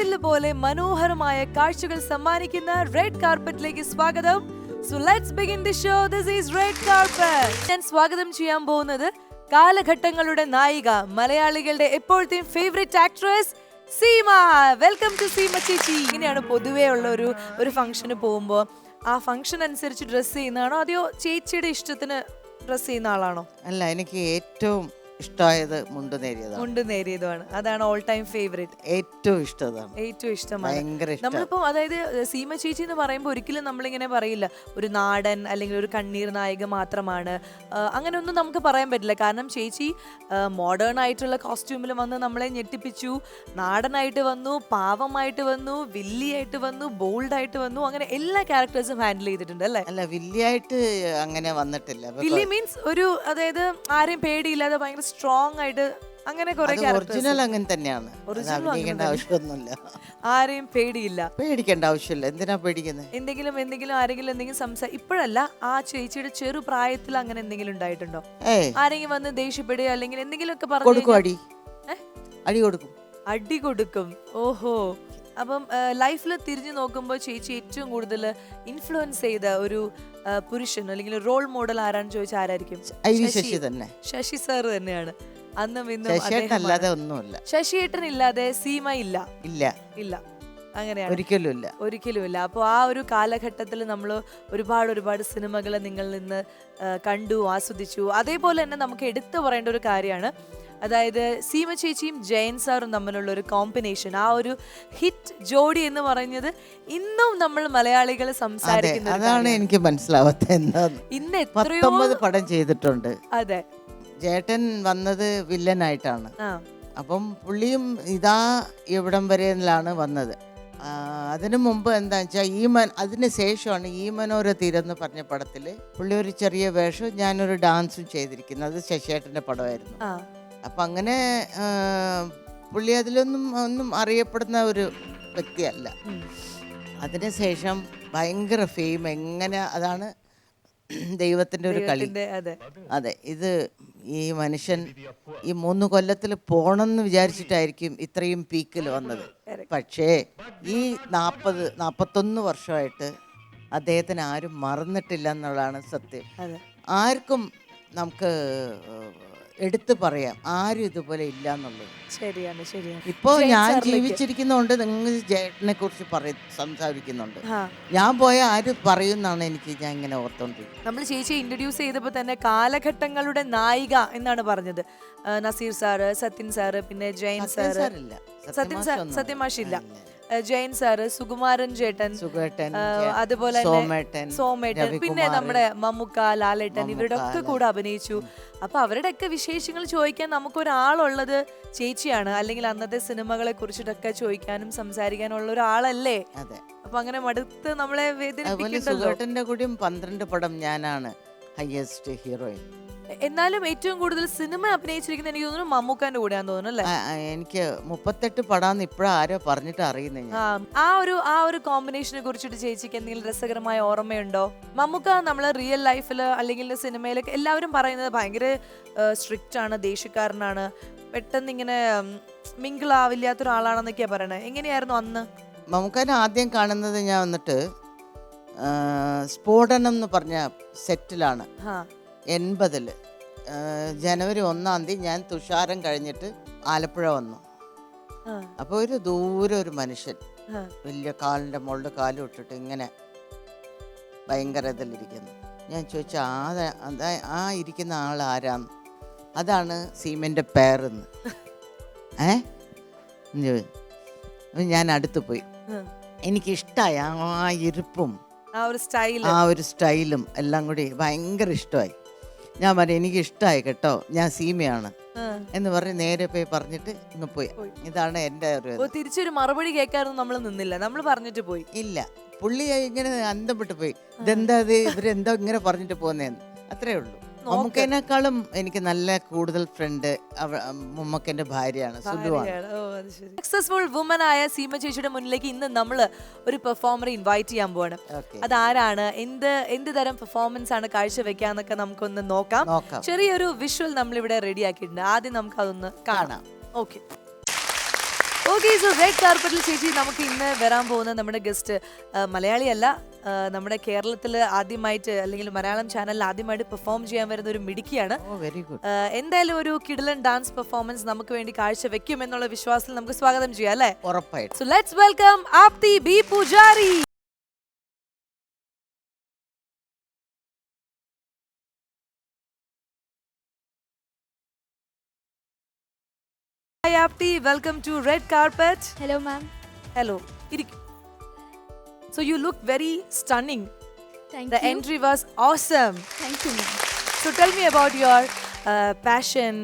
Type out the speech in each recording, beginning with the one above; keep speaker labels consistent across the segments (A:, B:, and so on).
A: വാനവില്ല് പോലെ മനോഹരമായ കാഴ്ചകൾ സമ്മാനിക്കുന്ന റെഡ് കാർപ്പറ്റിലേക്ക് സ്വാഗതം. So let's begin the show this is red carpet ഞാൻ സ്വാഗതം ചെയ്യാൻ പോകുന്നത് കാലഘട്ടങ്ങളുടെ നായിക മലയാളികളുടെ എപ്പോഴത്തെയും favourite actress Seema. Welcome to Seema ചേച്ചി. ഇങ്ങനെയാണ് പൊതുവേ ഉള്ള ഒരു ഒരു ഫംഗ്ഷന് പോകുമ്പോൾ ആ ഫംഗ്ഷൻ അനുസരിച്ച് ഡ്രസ്സ് ചെയ്യുന്നതാണോ? അതെയോ ചേച്ചിയുടെ ഇഷ്ടത്തിന് ഡ്രസ്സ് ചെയ്യുന്ന ആളാണോ?
B: അല്ല എനിക്ക് ഏറ്റവും ഇഷ്ടമായത് മുണ്ട് നേരിയതാണ്.
A: മുണ്ട് നേരിയതുമാണ്. അതാണ് ഓൾ ടൈം ഫേവറേറ്റ്
B: ഏറ്റവും ഇഷ്ടതാണ്.
A: ഏറ്റവും ഇഷ്ടമാണ്.
B: ഭയങ്കര ഇഷ്ടം
A: നമ്മളിപ്പോ അതായത് സീമ ചേച്ചി എന്ന് പറയുമ്പോൾ ഒരിക്കലും നമ്മളിങ്ങനെ പറയില്ല. ഒരു നാടൻ അല്ലെങ്കിൽ ഒരു കണ്ണീർ നായിക മാത്രമാണ്. അങ്ങനെ ഒന്നും നമുക്ക് പറയാൻ പറ്റില്ല. കാരണം ചേച്ചി മോഡേൺ ആയിട്ടുള്ള കോസ്റ്റ്യൂമിൽ വന്ന് നമ്മളെ ഞെട്ടിപ്പിച്ചു. നാടനായിട്ട് വന്നു പാവമായിട്ട് വന്നു വില്ലിയായിട്ട് വന്നു ബോൾഡ് ആയിട്ട് വന്നു. അങ്ങനെ എല്ലാ ക്യാരക്ടേഴ്സും ഹാൻഡിൽ ചെയ്തിട്ടുണ്ട് അല്ലേ?
B: അല്ല വില്ലിയായിട്ട് അങ്ങനെ വന്നിട്ടില്ല.
A: വില്ലി മീൻസ് ഒരു അതായത് ആരെയും പേടിയില്ലാതെ ഭയങ്കര സ്ട്രോങ് ആയിട്ട് അങ്ങനെ കുറെ
B: ഒറിജിനൽ അങ്ങനെ തന്നെയാണ്. അഭിനയിക്കേണ്ട ആവശ്യമൊന്നുമില്ല.
A: ആരെയും പേടിയില്ല.
B: പേടിക്കേണ്ട ആവശ്യമില്ല. എന്തിനാ പേടിക്കുന്നത്
A: എന്തെങ്കിലും എന്തെങ്കിലും ആരെങ്കിലും എന്തെങ്കിലും സംസാരം ഇപ്പോഴല്ല ആ ചേച്ചിയുടെ ചെറു പ്രായത്തിൽ അങ്ങനെ എന്തെങ്കിലും ഉണ്ടായിട്ടുണ്ടോ? ആരെങ്കിലും വന്ന് ദേഷ്യപ്പെടുക അല്ലെങ്കിൽ എന്തെങ്കിലും
B: ഒക്കെ
A: പറഞ്ഞു
B: അടി? അടി കൊടുക്കും.
A: അടി കൊടുക്കും. ഓഹോ. അപ്പം ലൈഫിൽ തിരിഞ്ഞു നോക്കുമ്പോൾ ചേച്ചി ഏറ്റവും കൂടുതൽ ഇൻഫ്ലുവൻസ് ചെയ്ത ഒരു പുരുഷൻ അല്ലെങ്കിൽ റോൾ മോഡൽ ആരാണെന്ന് ചോദിച്ചാൽ ആരായിരിക്കും?
B: ശശി. തന്നെ.
A: ശശി സാർ തന്നെയാണ്. അന്നും ഇന്നും.
B: അല്ലാതെ ഒന്നുമില്ല.
A: ശശിയേട്ടൻ ഇല്ലാതെ സീമ ഇല്ല.
B: ഇല്ല.
A: ഇല്ല. അങ്ങനെയാണ്.
B: ഒരിക്കലും ഇല്ല.
A: ഒരിക്കലും ഇല്ല. അപ്പോൾ ആ ഒരു കാലഘട്ടത്തിൽ നമ്മൾ ഒരുപാട് ഒരുപാട് സിനിമകൾ നിങ്ങളിൽ നിന്ന് കണ്ടു ആസ്വദിച്ചു. അതേപോലെ തന്നെ നമുക്ക് എടുത്തു പറയേണ്ട ഒരു കാര്യമാണ്. അതായത് സീമ ചേച്ചിയും ജയൻ സാറും തമ്മിലുള്ള ഒരു കോമ്പിനേഷൻ ആ ഒരു ഹിറ്റ് ജോഡി എന്ന് പറയുന്നത് ഇന്നും നമ്മൾ മലയാളികൾ സംസാരിക്കുന്നത്
B: അതാണ് എനിക്ക്
A: ഇന്ന് എത്രയോ
B: പടം ചെയ്തിട്ടുണ്ട്.
A: അതെ.
B: ജേട്ടൻ വന്നത് വില്ലനായിട്ടാണ്. അപ്പം പുള്ളിയും ഇതാ ഇവിടം വരെയിലാണ് വന്നത്. അതിനു മുമ്പ് എന്താ വെച്ചാൽ ഈ മൻ അതിന് ശേഷമാണ് ഈ മനോര തീരെന്ന് പറഞ്ഞ പടത്തിൽ പുള്ളി ഒരു ചെറിയ വേഷവും ഞാനൊരു ഡാൻസും ചെയ്തിരിക്കുന്നത്. അത് ശശിയേട്ടന്റെ പടമായിരുന്നു. അപ്പം അങ്ങനെ പുള്ളി അതിലൊന്നും ഒന്നും അറിയപ്പെടുന്ന ഒരു വ്യക്തിയല്ല. അതിനുശേഷം ഭയങ്കര ഫെയിം എങ്ങനെ അതാണ് ദൈവത്തിന്റെ ഒരു കളി.
A: അതെ.
B: അതെ ഇത് ഈ മനുഷ്യൻ ഈ മൂന്ന് കൊല്ലത്തിൽ പോണമെന്ന് വിചാരിച്ചിട്ടായിരിക്കും ഇത്രയും പീക്കിൽ വന്നത്. പക്ഷേ ഈ നാൽപ്പത് നാൽപ്പത്തൊന്ന് വർഷമായിട്ട് അദ്ദേഹത്തിന് ആരും മറന്നിട്ടില്ല എന്നുള്ളതാണ് സത്യം. ആർക്കും നമുക്ക് എടുത്തു പറയാം. ആരും ഇതുപോലെ ഇല്ല എന്നുള്ളത്
A: ശരിയാണ് ശരിയാണ്. ഇപ്പോ
B: ഞാൻ
A: ജീവിച്ചിരിക്കുന്നോണ്ട്
B: ജീവിച്ചിരിക്കുന്നതുകൊണ്ട് നിങ്ങൾ ജേട്ടനെ കുറിച്ച് പറയ സംസാരിക്കുന്നുണ്ട്. ഞാൻ പോയ ആര് പറയുമെന്നാണ് എനിക്ക് ഞാൻ ഇങ്ങനെ ഓർത്തോണ്ടിരിക്കുന്നത്.
A: നമ്മൾ ചേച്ചി ഇൻട്രൊഡ്യൂസ് ചെയ്തപ്പോൾ തന്നെ കാലഘട്ടങ്ങളുടെ നായിക എന്നാണ് പറഞ്ഞത്. നസീർ സാറ് സത്യൻ സാറ് പിന്നെ ജയൻ സാറ്. സത്യൻ സാർ സത്യമാഷില്ല. ജയൻ സാറ് സുകുമാരൻ ചേട്ടൻ
B: സുഖേട്ടൻ
A: അതുപോലെ
B: സോമേട്ടൻ
A: സോമേട്ടൻ പിന്നെ നമ്മുടെ മമ്മുക്ക ലാലേട്ടൻ ഇവരുടെ ഒക്കെ. കൂടെ അഭിനയിച്ചു. അപ്പൊ അവരുടെയൊക്കെ വിശേഷങ്ങൾ ചോദിക്കാൻ നമുക്കൊരാളുള്ളത് ചേച്ചിയാണ്. അല്ലെങ്കിൽ അന്നത്തെ സിനിമകളെ കുറിച്ചിട്ടൊക്കെ ചോദിക്കാനും സംസാരിക്കാനും ഉള്ള ഒരാളല്ലേ അപ്പൊ അങ്ങനെ മടുത്ത് നമ്മളെ
B: വേദന കൂടെയും പന്ത്രണ്ട് പടം ഞാനാണ് ഹയസ്റ്റ് ഹീറോയിൻ.
A: എന്നാലും ഏറ്റവും കൂടുതൽ സിനിമ അഭിനയിച്ചിരിക്കുന്ന എനിക്ക് തോന്നുന്നു മമ്മൂക്കാന്റെ കൂടെയാന്ന് തോന്നുന്നു അല്ലേ?
B: എനിക്ക് മുപ്പത്തെട്ട് പടാന്ന് ഇപ്പഴാ ആരോ പറഞ്ഞിട്ട് അറിയുന്നത്
A: ആ ആ ഒരു ആ ഒരു കോമ്പിനേഷനെ കുറിച്ചിട്ട് ചേച്ചിക്ക് എന്തെങ്കിലും രസകരമായ ഓർമ്മയുണ്ടോ? മമ്മൂക്ക നമ്മൾ റിയൽ ലൈഫിൽ അല്ലെങ്കിൽ സിനിമയിലൊക്കെ എല്ലാവരും പറയുന്നത് ഭയങ്കര സ്ട്രിക്റ്റ് ആണ് ദേഷ്യക്കാരനാണ്. പെട്ടെന്ന് ഇങ്ങനെ മിങ്കിൾ ആവില്ലാത്ത ഒരാളാണെന്നൊക്കെയാ പറയണത് എങ്ങനെയായിരുന്നു അന്ന്?
B: മമ്മൂക്കാനെ ആദ്യം കാണുന്നത് ഞാൻ വന്നിട്ട് ആ, സ്ഫോടനം എന്ന് പറഞ്ഞ സെറ്റിലാണ്
A: ആ.
B: എൺപതിൽ. ജനുവരി ഒന്നാം തീയതി ഞാൻ തുഷാരം കഴിഞ്ഞിട്ട് ആലപ്പുഴ വന്നു.
A: അപ്പൊ
B: അപ്പോൾ ഒരു ദൂരെ ഒരു മനുഷ്യൻ വലിയ കാലിന്റെ മുകളിൽ കാലും ഇട്ടിട്ട് ഇങ്ങനെ ഭയങ്കര ഇതിലിരിക്കുന്നു. ഞാൻ ചോദിച്ച ആ ആ ഇരിക്കുന്ന ആൾ ആരാന്ന്? അതാണ് സീമന്റെ പേരെന്ന്. ഏ? ഞാൻ അടുത്ത് പോയി.
A: എനിക്കിഷ്ടായി
B: എനിക്കിഷ്ടമായി ആ ഇരിപ്പും
A: ആ ഒരു സ്റ്റൈലും.
B: ആ ഒരു സ്റ്റൈലും എല്ലാം കൂടി ഭയങ്കര ഇഷ്ടമായി. ഞാൻ പറഞ്ഞു എനിക്ക് ഇഷ്ടമായി കേട്ടോ ഞാൻ സീമയാണ്. എന്ന് പറഞ്ഞ് നേരെ പോയി പറഞ്ഞിട്ട് ഇങ്ങ് പോയി. ഇതാണ് എന്റെ ഒരു
A: തിരിച്ചൊരു മറുപടി കേൾക്കാനൊന്നും നമ്മൾ നിന്നില്ല. നമ്മൾ പറഞ്ഞിട്ട് പോയി.
B: ഇല്ല. പുള്ളി ഇങ്ങനെ അന്തപ്പെട്ട് പോയി. ഇതെന്താ ഇത്? ഇവരെന്തോ ഇങ്ങനെ പറഞ്ഞിട്ട് പോകുന്നതെന്ന് അത്രേ ഉള്ളൂ. മമ്മൂക്കേനേക്കാളും എനിക്ക് നല്ല കൂടുതൽ ഫ്രണ്ട് മമ്മക്കേന്റെ ഭാര്യയാണ്
A: സക്സസ്ഫുൾ വുമൻ ആയ സീമ ചേച്ചിയുടെ മുന്നിലേക്ക് ഇന്ന് നമ്മൾ ഒരു പെർഫോമറെ ഇൻവൈറ്റ് ചെയ്യാൻ പോവാണ്.
B: അത്
A: അതാരാണ്? എന്ത് എന്ത് തരം പെർഫോമൻസ് ആണ് കാഴ്ചവെക്കാന്നൊക്കെ നമുക്കൊന്ന് നോക്കാം. ചെറിയൊരു വിഷ്വൽ നമ്മൾ ഇവിടെ റെഡി ആക്കിയിട്ടുണ്ട്. ആദ്യം നമുക്ക് അതൊന്ന് കാണാം. ഓക്കെ ഓക്കെ സോ റെഡ് കാർപ്പറ്റിൽ ചേച്ചി നമുക്ക് ഇന്ന് വരാൻ പോകുന്ന നമ്മുടെ ഗസ്റ്റ് മലയാളിയല്ല. നമ്മുടെ കേരളത്തിൽ ആദ്യമായിട്ട് അല്ലെങ്കിൽ മലയാളം ചാനലിൽ ആദ്യമായിട്ട് പെർഫോം ചെയ്യാൻ വരുന്ന ഒരു മിടുക്കിയാണ്.
B: വെരി ഗുഡ്
A: എന്തായാലും ഒരു കിടലൻ ഡാൻസ് പെർഫോമൻസ് നമുക്ക് വേണ്ടി കാഴ്ച വെക്കും എന്നുള്ള വിശ്വാസത്തിൽ നമുക്ക് സ്വാഗതം ചെയ്യാം അല്ലേ?
B: ഉറപ്പായിട്ട്.
A: So let's welcome Apthi B Pujari Hi Apti, welcome to Red Carpet.
C: Hello, ma'am.
A: Hello. ഇരിക്കൂ. So you look very stunning.
C: Thank
A: The
C: you.
A: entry was awesome.
C: Thank you, ma'am.
A: So tell me about your uh, passion,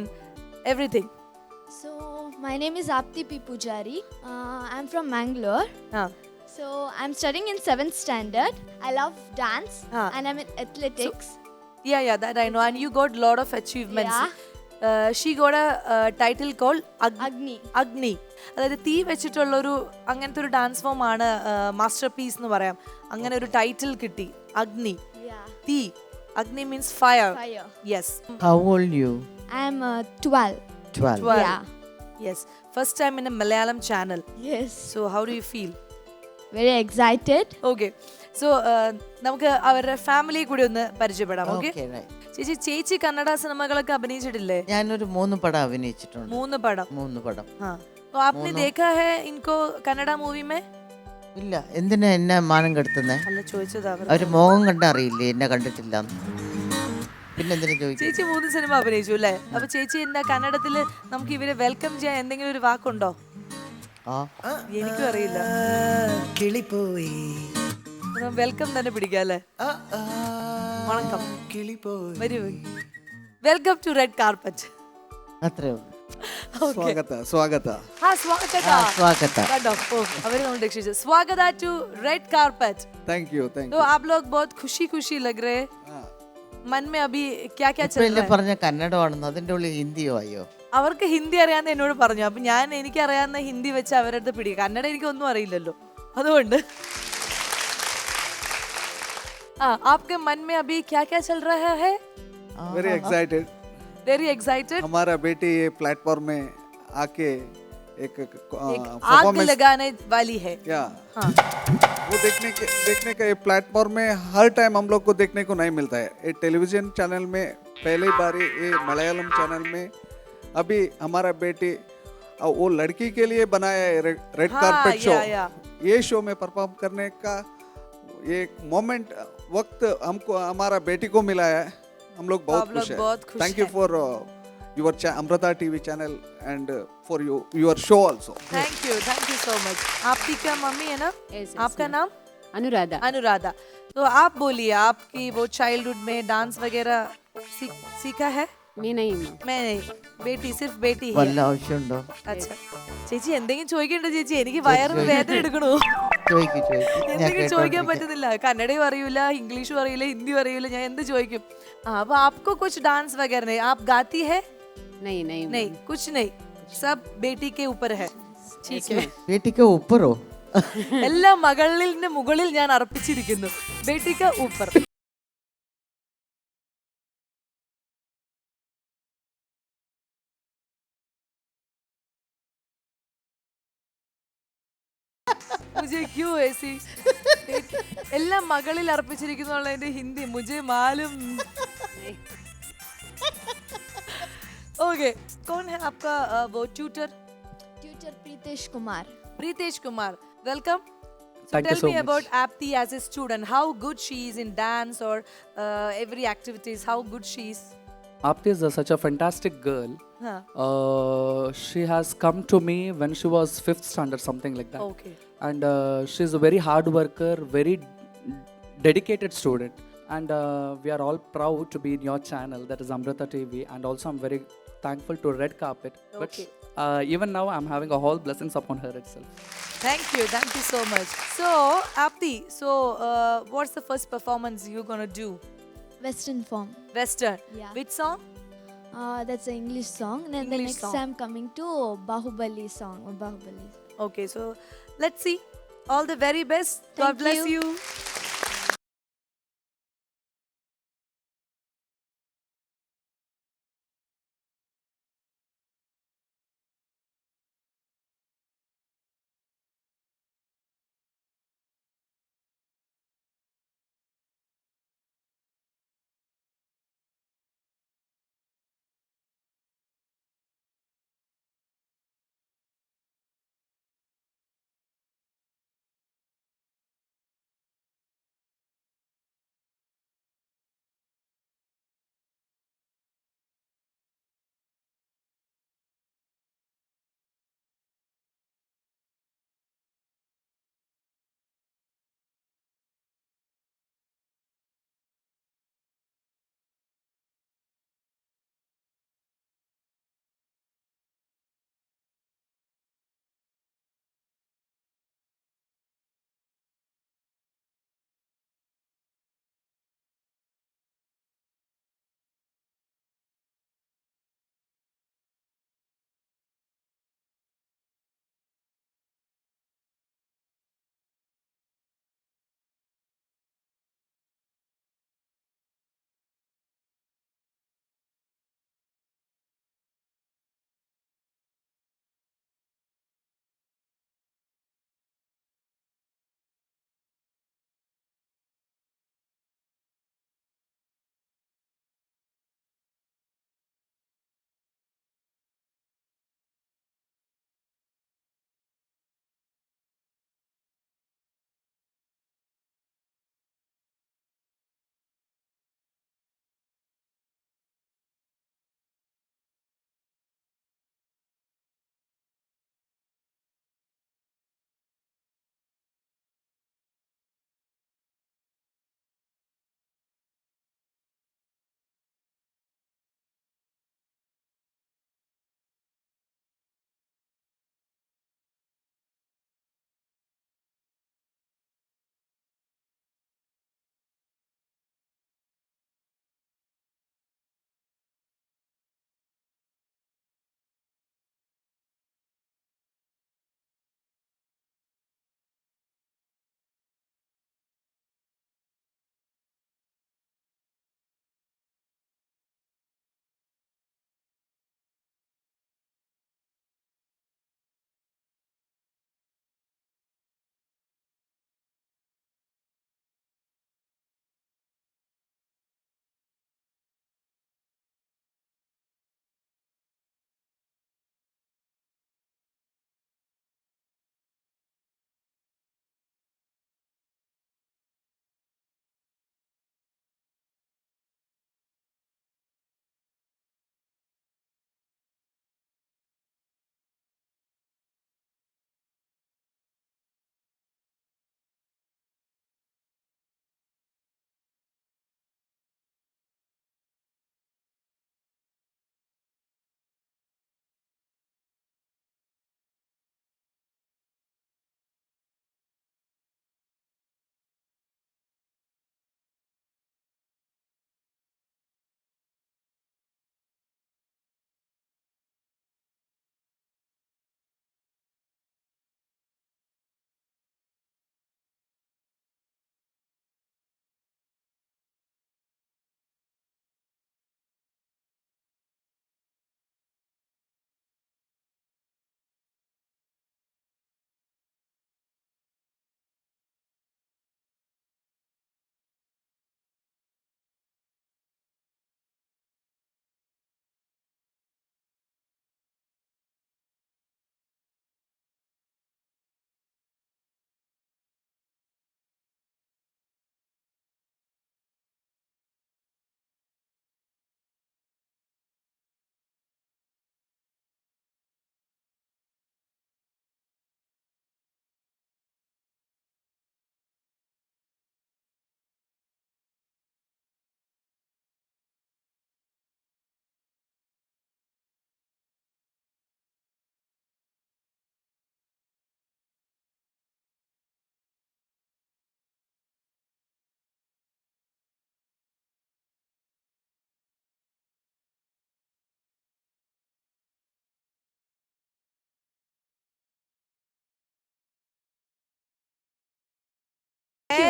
A: everything.
C: So, my name is Apti P. Pujari. Uh, I'm from Mangalore.
A: Ah.
C: So, I'm studying in 7th standard. I love dance
A: Ah.
C: and I'm in athletics.
A: Yeah, yeah, that I know. And you got lot of achievements.
C: Yeah.
A: Uh, she got a അഗ്നി title called Ag-
C: Agni.
A: അഗ്നി അതായത് തീ വെച്ചിട്ടുള്ള ഒരു അങ്ങനത്തെ ഒരു dance form ആണ് masterpiece എന്ന് പറയാം. അങ്ങനെ ഒരു ടൈറ്റിൽ കിട്ടി അഗ്നി
C: Yeah.
A: തീ. അഗ്നി means fire
C: Fire.
A: Yes
B: how old you
C: I am 12.
B: Twelve
C: Yeah.
A: Yes first time in a Malayalam channel
C: Yes.
A: So how do you feel
C: Very excited.
A: Okay so നമുക്ക് അവരുടെ ഫാമിലിയെ കൂടി ഒന്ന് പരിചയപ്പെടാം ഓക്കെ
B: ഓക്കേ റൈറ്റ്
A: ചേച്ചി ചേച്ചി കന്നഡ സിനിമകളൊക്കെ അഭിനയിച്ചിട്ടില്ലേ
B: ഞാനൊരു മൂന്ന് പടം അഭിനയിച്ചിട്ടുണ്ട്
A: മൂന്ന് പടം
B: മൂന്ന് പടം
A: हाँ तो आपने देखा है इनको कन्नड़ा मूवी में
B: ഇല്ല എന്തിനാ എന്നെ മാനം കെടുത്തുന്നേ
A: അല്ല ചോദിച്ചത് അവർ
B: അവര് മുഖം കണ്ടറിയില്ലേ എന്നെ കണ്ടിട്ടില്ല പിന്നെ എന്തിനാ ചോദിക്കും
A: ചേച്ചി മൂന്ന് സിനിമ അഭിനയിച്ചു അല്ലേ അപ്പൊ ചേച്ചി എന്താ കന്നഡത്തില് നമുക്ക് ഇവരെ വെൽക്കം ചെയ്യാൻ എന്തെങ്കിലും ഒരു വാക്കുണ്ടോ
B: ആ
A: എനിക്കും അറിയില്ല
D: കിളിപ്പോയി
A: വെൽക്കം തന്നെ പിടിക്കാം അല്ലേ
D: ആ, ആ,
A: വണക്കം
D: കിളിപ്പോയി
A: വരൂ വെൽക്കം ടു റെഡ് കാർപ്പറ്റ്
B: അത്രേ ഉള്ളൂ
D: സ്വാഗത സ്വാഗത
A: ആ സ്വാഗത
B: ആ, സ്വാഗത
A: കണ്ടോ ഓ അവര് നമ്മൾ രക്ഷിച്ചു സ്വാഗത to red carpet
D: thank you thank
A: तो आप लोग बहुत खुशी खुशी लग रहे मन में अभी क्या क्या चल
B: ഇപ്പഴല്ലേ
A: रहा है
B: പറഞ്ഞ കന്നഡമാണെന്ന് അതിന്റെ ഉള്ളിൽ ഹിന്ദിയോ അയ്യോ
A: അവർക്ക് ഹിന്ദി അറിയാന്ന് എന്നോട് പറഞ്ഞു അപ്പൊ ഞാൻ എനിക്ക് അറിയാവുന്ന ഹിന്ദി വെച്ച് അവരുടെ അടുത്ത് പിടി കന്നഡ എനിക്ക് ഒന്നും അറിയില്ലല്ലോ അതുകൊണ്ട് ആ आपके मन में अभी क्या क्या चल रहा है?
D: वेरी एक्साइटेड
A: वेरी एक्साइटेड
D: हमारा बेटी ये प्लेटफॉर्म में आके एक
A: एक आग लगाने वाली है।
D: या
A: हाँ।
D: वो देखने के देखने का ये प्लेटफॉर्म में हर टाइम हम लोग को देखने को नहीं मिलता है। ये टेलीविज़न चैनल में पहली बार ये मलयालम चैनल में अभी हमारा बेटी वो लड़की के लिए बनाया है रेड, रेड
A: हाँ,
D: कार्पेट शो
A: या, या।
D: ये शो में परफॉर्म करने का ये मोमेंट वक्त हमको हमारा बेटी को मिला है हम लोग बहुत
A: आप लोग
D: खुश है
A: बहुत खुश
D: थैंक यू
A: हैं।
D: For your Amrita TV channel and for you your show also
A: thank you thank you so much आपकी क्या मम्मी है ना
E: Yes, yes,
A: आपका
E: ma'am.
A: नाम
E: अनुराधा
A: अनुराधा तो आप बोलिए आपकी वो चाइल्डहुड में डांस वगैरह सीख, सीखा है
E: मैं नहीं माँ
A: मैं नहीं बेटी सिर्फ बेटी ही है
B: വല്ല ആവശ്യമുണ്ടോ
A: അച്ഛാ ചേച്ചി എന്തെങ്കിലും ചോദിക്കണ്ട ചേച്ചി എനിക്ക് വയറിന് വേദന എടുക്കണു
B: ചോദിക്കും ചോദിക്കും ഞാൻ
A: എന്തെങ്കിലും ചോദിക്കാൻ
B: കേട്ടോണ്ടിരിക്കാം
A: പറ്റുന്നില്ല കന്നഡയും അറിയില്ല ഇംഗ്ലീഷും അറിയില്ല ഹിന്ദിയും അറിയില്ല ഞാൻ എന്ത് ചോദിക്കും ആ അപ്പൊ आपको कुछ डांस वगैरह नहीं आप गाती है
E: नहीं नहीं
A: नहीं कुछ नहीं सब बेटी के ऊपर है ठीक है
B: വീട്ടിക്ക് ഉപ്പറോ
A: എല്ലാം മകളിലിന്റെ മുകളിൽ ഞാൻ അർപ്പിച്ചിരിക്കുന്നു ബേട്ടിക്ക ഊപ്പർ മുജയ്ക്കു ഏസി എല്ലാം മകളിൽ അർപ്പിച്ചിരിക്കുന്നുള്ളതിന്റെ ഹിന്ദി മുജെ മാലും ओके कौन है आपका वो tutor
C: tutor Pritesh Kumar
A: Pritesh Kumar welcome So tell me about Apti as a student. How good she is in dance or uh, every activities. How good she is.
F: Apti is a, such a fantastic girl.
A: Huh.
F: Uh, she has come to me when she was fifth standard, something like that.
A: Okay.
F: And uh, she's a very hard worker, very dedicated student. And uh, we are all proud to be in your channel, that is Amrita TV. And also, I'm very thankful to Red Carpet. But
A: Okay.
F: uh, even now, I'm having a whole blessings upon her itself.
A: Thank you. Thank you so much. So Apti, so uh, what's the first performance you're gonna do?
C: Western form.
A: Western.
C: Yeah.
A: Which song?
C: Uh, that's an English song. And then the
A: English
C: next
A: song.
C: I'm coming to Bahubali song. or Bahubali.
A: Okay. So let's see. All the very best. God bless
C: you.
A: you.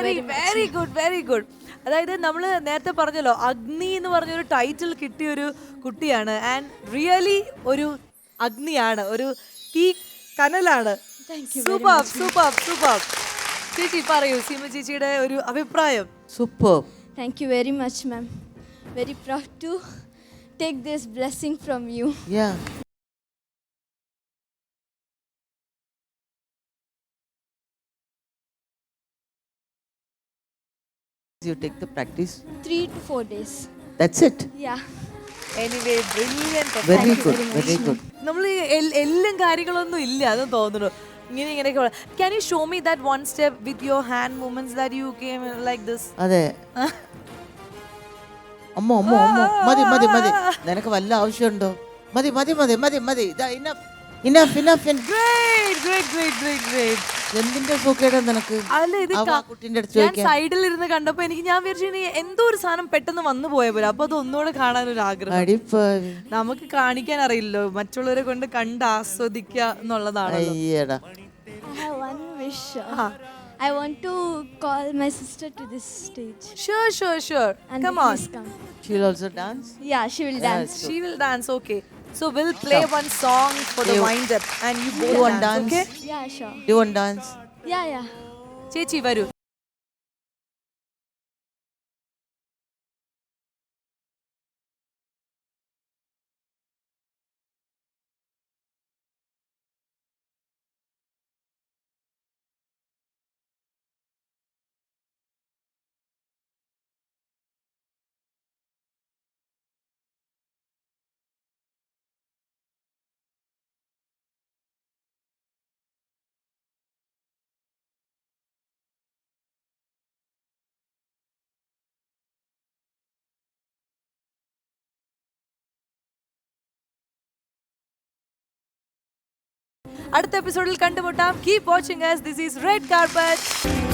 C: Very.
A: Very good very good അതായത് നമ്മൾ നേരത്തെ പറഞ്ഞല്ലോ അഗ്നി എന്ന് പറഞ്ഞൊരു title കിട്ടിയ ഒരു കുട്ടിയാണ് ആൻഡ് റിയലി ഒരു അഗ്നിയാണ് ഒരു തീ കനലാണ്
C: Thank you very super.
A: Super super ചേച്ചി പറയൂ സീമ ചേച്ചിയുടെ ഒരു അഭിപ്രായം
B: super
C: Thank you very much, ma'am. Very proud to take this blessing from you.
B: Yeah You take the practice.
C: Three to four days.
B: That's it.
C: Yeah.
A: Anyway brilliant
B: Very
C: Thank you
B: good.
C: very much,
B: Very good.
A: നമ്മൾ എല്ലാം കാര്യങ്ങളൊന്നും ഇല്ല അത് തോന്നുന്നു ഇങ്ങനെ ഇങ്ങനെയൊക്കെ can you show me that one step with your hand movements that you came like this
B: അതെ അമ്മോ അമ്മോ അമ്മോ മതി മതി മതി നിനക്ക് വല്ല ആവശ്യമുണ്ടോ മതി മതി മതി മതി മതി enough enough enough
A: great great great great great
B: എന്തിന്റെ സുഖേടാ നിനക്ക്?
A: അല്ല ഇത്
B: കുട്ടിന്റെ അടുത്ത്
A: ഞാൻ സൈഡിൽ ഇരുന്ന് കണ്ടപ്പോ എനിക്ക് ഞാൻ വിചാരിച്ചു എന്തോ ഒരു സാധനം പെട്ടെന്ന് വന്നു പോയ പോലെ. അപ്പൊ അത് ഒന്നുകൂടെ കാണാൻ ഒരു ആഗ്രഹം നമുക്ക് കാണിക്കാൻ അറിയില്ലോ. മറ്റുള്ളവരെ കൊണ്ട് കണ്ട് ആസ്വദിക്കുക എന്നുള്ളതാണല്ലോ.
B: അയ്യടാ.
C: I have one wish. I want to call my sister to this stage.
A: Sure sure sure
C: And
A: come on
C: please come.
B: She'll also dance
C: Yeah, she will dance.
A: She will dance, okay. So we'll play one song for the
B: You-
A: wind up and you both
B: You want
A: dance,
B: dance?
A: okay?
C: Yeah, sure.
B: Do one dance
C: Yeah, yeah.
A: ചേച്ചി വരൂ അടുത്ത എപ്പിസോഡിൽ കണ്ടുമുട്ടാം. Keep watching this is red carpet